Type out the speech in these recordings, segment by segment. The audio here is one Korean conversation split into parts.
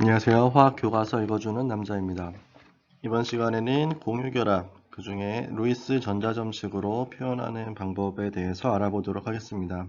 안녕하세요. 화학 교과서 읽어주는 남자입니다. 이번 시간에는 공유결합, 그 중에 루이스 전자점식으로 표현하는 방법에 대해서 알아보도록 하겠습니다.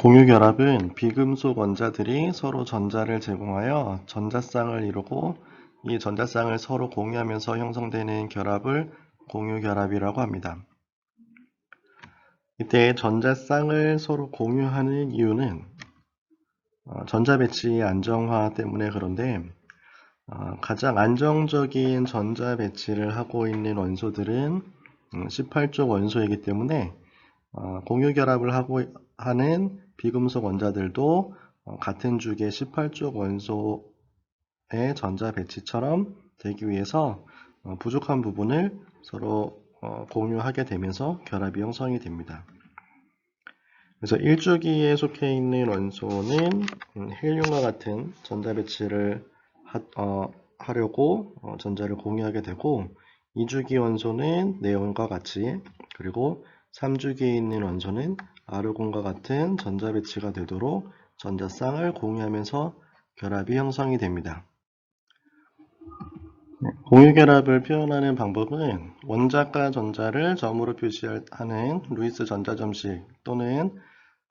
공유결합은 비금속 원자들이 서로 전자를 제공하여 전자쌍을 이루고 이 전자쌍을 서로 공유하면서 형성되는 결합을 공유결합이라고 합니다. 이때 전자쌍을 서로 공유하는 이유는 어, 전자 배치의 안정화 때문에 그런데 어, 가장 안정적인 전자 배치를 하고 있는 원소들은 18쪽 원소이기 때문에 어, 공유 결합을 하고 하는 비금속 원자들도 어, 같은 주의 18쪽 원소의 전자 배치처럼 되기 위해서 어, 부족한 부분을 서로 어, 공유하게 되면서 결합이 형성이 됩니다. 그래서 1주기에 속해 있는 원소는 음, 헬륨과 같은 전자 배치를 하, 어, 하려고 어, 전자를 공유하게 되고 2주기 원소는 네온과 같이 그리고 3주기에 있는 원소는 아르곤과 같은 전자 배치가 되도록 전자쌍을 공유하면서 결합이 형성이 됩니다. 공유 결합을 표현하는 방법은 원자과 전자를 점으로 표시하는 루이스 전자점식 또는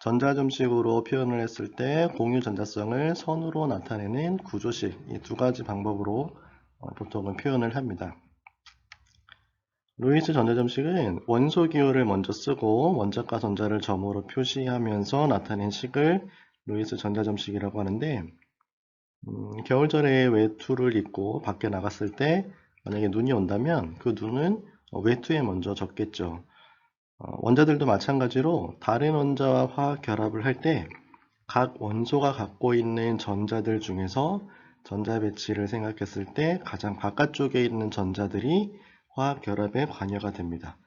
전자점식으로 표현을 했을 때 공유 전자성을 선으로 나타내는 구조식 이 두 가지 방법으로 어, 보통은 표현을 합니다. 루이스 전자점식은 원소 기호를 먼저 쓰고 원자과 전자를 점으로 표시하면서 나타낸 식을 루이스 전자점식이라고 하는데 음, 겨울철에 외투를 입고 밖에 나갔을 때 만약에 눈이 온다면 그 눈은 외투에 먼저 적겠죠. 어, 원자들도 마찬가지로 다른 원자와 화학 결합을 할 때 각 원소가 갖고 있는 전자들 중에서 전자 배치를 생각했을 때 가장 바깥쪽에 있는 전자들이 화학 결합에 관여가 됩니다.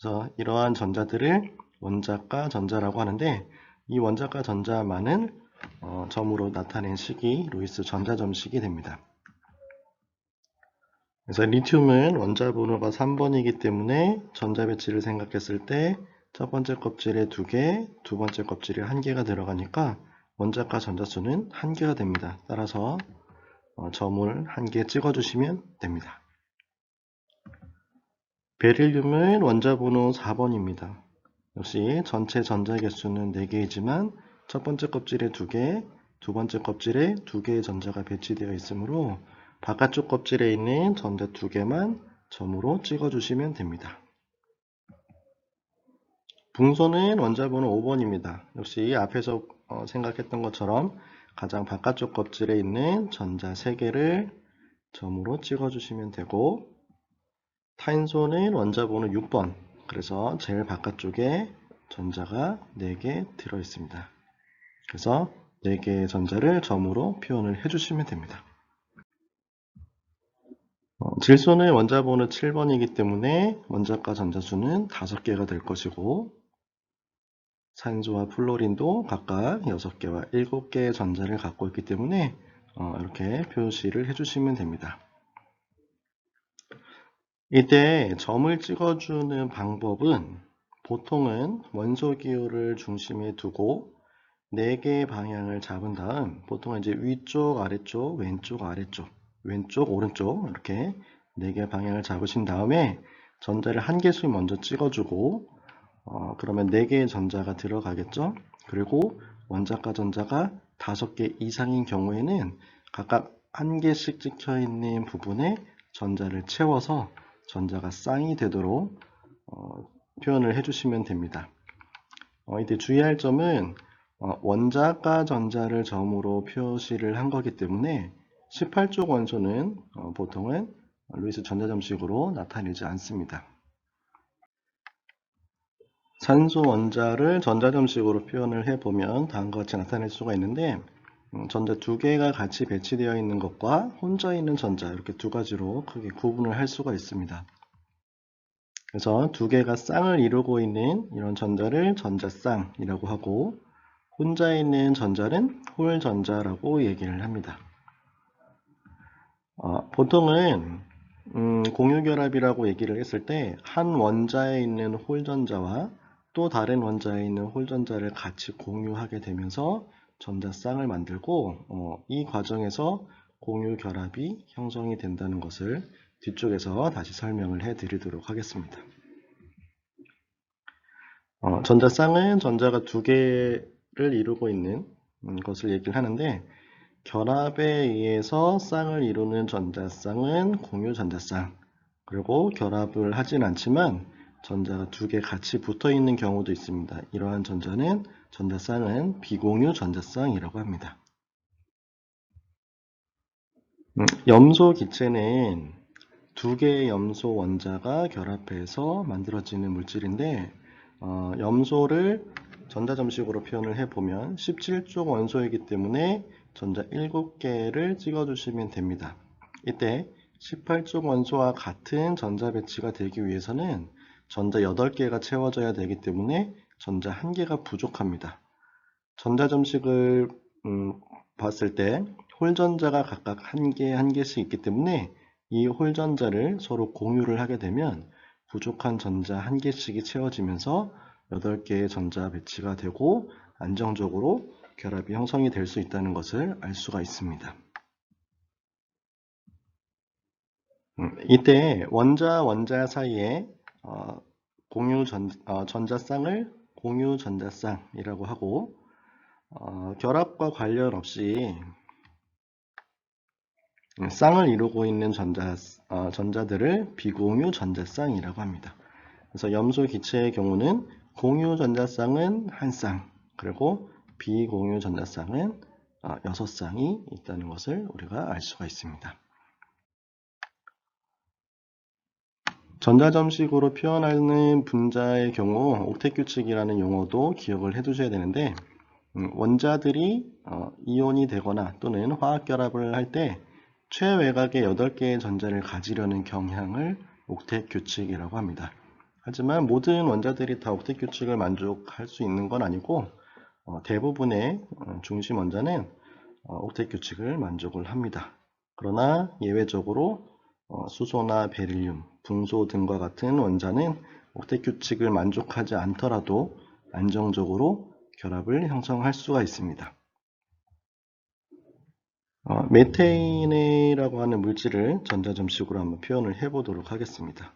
그래서 이러한 전자들을 원자과 전자라고 하는데 이 원자과 전자만은 어, 점으로 나타낸 식이 루이스 전자점식이 됩니다. 그래서 리튬은 원자 번호가 3번이기 때문에 전자 배치를 생각했을 때 첫 번째 껍질에 2개, 두 번째 껍질에 1개가 들어가니까 원자과 전자수는 1개가 됩니다. 따라서 어, 점을 1개 찍어주시면 됩니다. 베릴륨은 원자 번호 4번입니다. 역시 전체 전자 개수는 4개이지만 첫 번째 껍질에 2개, 두 번째 껍질에 2개의 전자가 배치되어 있으므로 바깥쪽 껍질에 있는 전자 2개만 점으로 찍어주시면 됩니다. 붕소는 원자번호 5번입니다. 역시 앞에서 어, 생각했던 것처럼 가장 바깥쪽 껍질에 있는 전자 3개를 점으로 찍어주시면 되고 탄소는 원자번호 6번 그래서 제일 바깥쪽에 전자가 4개 들어있습니다. 그래서 4개의 전자를 점으로 표현을 해주시면 됩니다. 어, 질소는 원자번호 7번이기 때문에 원자과 전자수는 5개가 될 것이고 산소와 플로린도 각각 6개와 7개의 전자를 갖고 있기 때문에 어, 이렇게 표시를 해주시면 됩니다. 이때 점을 찍어주는 방법은 보통은 원소 기호를 중심에 두고 4개의 방향을 잡은 다음 보통은 이제 위쪽, 아래쪽, 왼쪽, 아래쪽, 왼쪽, 오른쪽 이렇게 4개의 방향을 잡으신 다음에 전자를 한 개씩 먼저 찍어주고 어, 그러면 4개의 전자가 들어가겠죠. 그리고 원자과 전자가 5개 이상인 경우에는 각각 한 개씩 찍혀 있는 부분에 전자를 채워서 전자가 쌍이 되도록 어, 표현을 해주시면 됩니다. 어, 이때 주의할 점은 어, 원자과 전자를 점으로 표시를 한 거기 때문에 18쪽 원소는 어, 보통은 루이스 전자점식으로 나타내지 않습니다. 산소 원자를 전자점식으로 표현을 해보면 다음과 같이 나타낼 수가 있는데 음, 전자 두 개가 같이 배치되어 있는 것과 혼자 있는 전자 이렇게 두 가지로 크게 구분을 할 수가 있습니다. 그래서 두 개가 쌍을 이루고 있는 이런 전자를 전자쌍이라고 하고 혼자 있는 전자는 홀 전자라고 얘기를 합니다. 어, 보통은 음, 공유결합이라고 얘기를 했을 때 한 원자에 있는 홀전자와 또 다른 원자에 있는 홀전자를 같이 공유하게 되면서 전자쌍을 만들고 어, 이 과정에서 공유 결합이 형성이 된다는 것을 뒤쪽에서 다시 설명을 해 드리도록 하겠습니다. 어, 전자쌍은 전자가 두 개를 이루고 있는 음, 것을 얘기를 하는데 결합에 의해서 쌍을 이루는 전자쌍은 공유 전자쌍 그리고 결합을 하진 않지만 전자가 두 개 같이 붙어 있는 경우도 있습니다. 이러한 전자는 전자쌍은 비공유 전자쌍이라고 합니다. 음, 염소 기체는 두 개의 염소 원자가 결합해서 만들어지는 물질인데 어, 염소를 전자점식으로 표현을 해보면 17쪽 원소이기 때문에 전자 7개를 찍어주시면 됩니다. 이때 18쪽 원소와 같은 전자 배치가 되기 위해서는 전자 8개가 채워져야 되기 때문에 전자 1개가 부족합니다. 전자 점식을 음, 봤을 때 홀전자가 각각 1개, 1개씩 있기 때문에 이 홀전자를 서로 공유를 하게 되면 부족한 전자 1개씩이 채워지면서 8개의 전자 배치가 되고 안정적으로 결합이 형성이 될 수 있다는 것을 알 수가 있습니다. 음, 이때 원자 원자 사이에 어, 공유 전, 어, 전자쌍을 공유 전자쌍이라고 하고 어, 결합과 관련 없이 쌍을 이루고 있는 전자, 어, 전자들을 비공유 전자쌍이라고 합니다. 그래서 염소 기체의 경우는 공유 전자쌍은 한 쌍, 그리고 비공유 전자쌍은 어, 여섯 쌍이 있다는 것을 우리가 알 수가 있습니다. 전자점식으로 표현하는 분자의 경우 옥텟 규칙이라는 용어도 기억을 해 두셔야 되는데 음, 원자들이 어, 이온이 되거나 또는 화학 결합을 할 때 최외곽의 8개의 전자를 가지려는 경향을 옥텟 규칙이라고 합니다. 하지만 모든 원자들이 다 옥텟 규칙을 만족할 수 있는 건 아니고 어, 대부분의 어, 중심 원자는 어, 옥텟 규칙을 만족을 합니다. 그러나 예외적으로 어, 수소나 베릴륨, 붕소 등과 같은 원자는 옥텟 규칙을 만족하지 않더라도 안정적으로 결합을 형성할 수가 있습니다. 어, 메테인이라고 하는 물질을 전자점식으로 한번 표현을 해보도록 하겠습니다.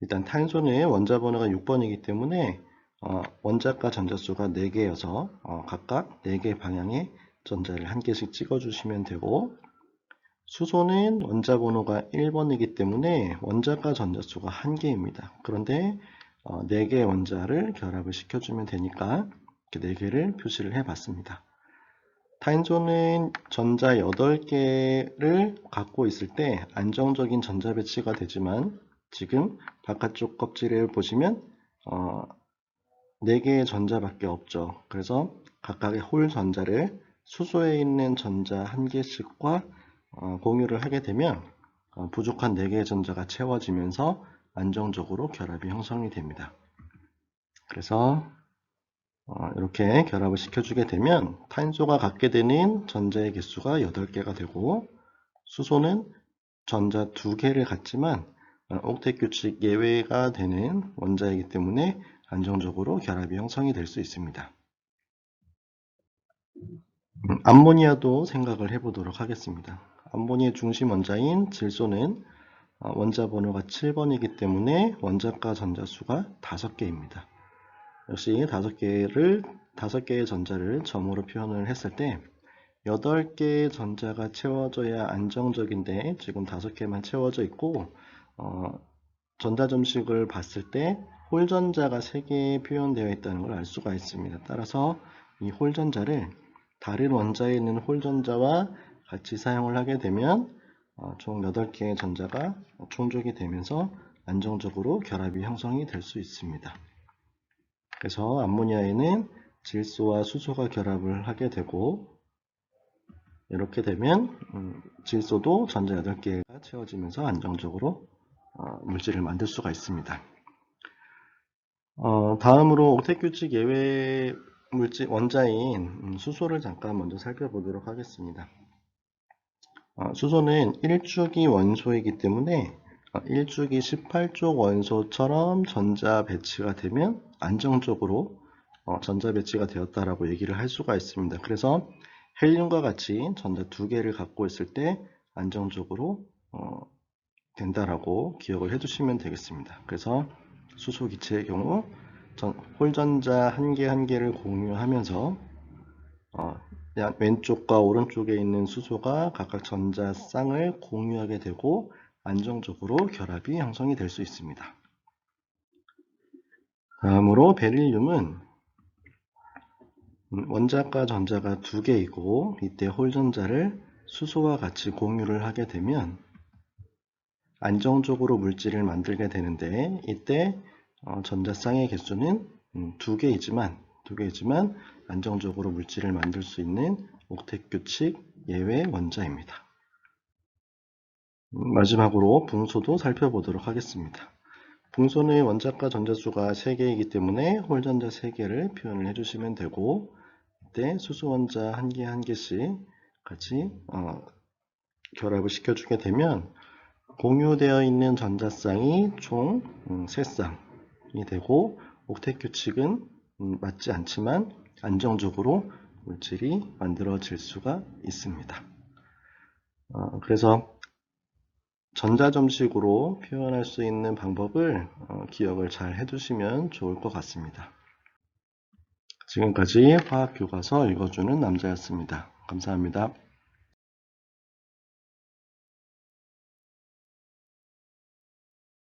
일단 탄소는 원자 번호가 6번이기 때문에 어, 원자과 전자수가 4개여서 어, 각각 4개 방향의 전자를 한 개씩 찍어주시면 되고 수소는 원자 번호가 1번이기 때문에 원자과 전자수가 1개입니다. 그런데 어, 4개의 원자를 결합을 시켜주면 되니까 이렇게 4개를 표시를 해봤습니다. 탄소는 전자 8개를 갖고 있을 때 안정적인 전자 배치가 되지만 지금 바깥쪽 껍질을 보시면 어, 4개의 전자밖에 없죠. 그래서 각각의 홀 전자를 수소에 있는 전자 1개씩과 어, 공유를 하게 되면 어, 부족한 4개의 전자가 채워지면서 안정적으로 결합이 형성이 됩니다. 그래서 어, 이렇게 결합을 시켜주게 되면 탄소가 갖게 되는 전자의 개수가 8개가 되고 수소는 전자 2개를 갖지만 옥텟 규칙 예외가 되는 원자이기 때문에 안정적으로 결합이 형성이 될 수 있습니다. 음, 암모니아도 생각을 해보도록 하겠습니다. 암모니의 중심 원자인 질소는 어, 원자 번호가 7번이기 때문에 원자과 전자수가 5개입니다. 역시 5개를 5개의 전자를 점으로 표현을 했을 때 8개의 전자가 채워져야 안정적인데 지금 5개만 채워져 있고 어, 전자점식을 봤을 때 홀전자가 3개 표현되어 있다는 걸 알 수가 있습니다. 따라서 이 홀전자를 다른 원자에 있는 홀전자와 같이 사용을 하게 되면 어, 총 8개의 전자가 충족이 되면서 안정적으로 결합이 형성이 될 수 있습니다. 그래서 암모니아에는 질소와 수소가 결합을 하게 되고 이렇게 되면 음, 질소도 전자 8개가 채워지면서 안정적으로 어, 물질을 만들 수가 있습니다. 어, 다음으로 옥텟 규칙 예외 물질 원자인 음, 수소를 잠깐 먼저 살펴보도록 하겠습니다. 어, 수소는 1주기 원소이기 때문에 1주기 18쪽 원소처럼 전자 배치가 되면 안정적으로 어, 전자 배치가 되었다라고 얘기를 할 수가 있습니다. 그래서 헬륨과 같이 전자 두 개를 갖고 있을 때 안정적으로 어, 된다라고 기억을 해두시면 되겠습니다. 그래서 수소 기체의 경우 전- 홀전자 한 개 한 개를 공유하면서 어, 양- 왼쪽과 오른쪽에 있는 수소가 각각 전자 쌍을 공유하게 되고 안정적으로 결합이 형성이 될 수 있습니다. 다음으로 베릴륨은 음, 원자과 전자가 두 개이고 이때 홀전자를 수소와 같이 공유를 하게 되면 안정적으로 물질을 만들게 되는데 이때 어, 전자쌍의 개수는 음, 두 개이지만 두 개이지만 안정적으로 물질을 만들 수 있는 옥텟 규칙 예외 원자입니다. 음, 마지막으로 붕소도 살펴보도록 하겠습니다. 붕소는 원자과 전자수가 3개이기 때문에 홀전자 3개를 표현을 해주시면 되고 이때 수소원자 한 개 한 개씩 같이 어, 결합을 시켜주게 되면 공유되어 있는 전자쌍이 총 음, 3쌍이 되고 옥텟 규칙은 음, 맞지 않지만 안정적으로 물질이 만들어질 수가 있습니다. 어, 그래서 전자점식으로 표현할 수 있는 방법을 어, 기억을 잘 해두시면 좋을 것 같습니다. 지금까지 화학교과서 읽어주는 남자였습니다. 감사합니다.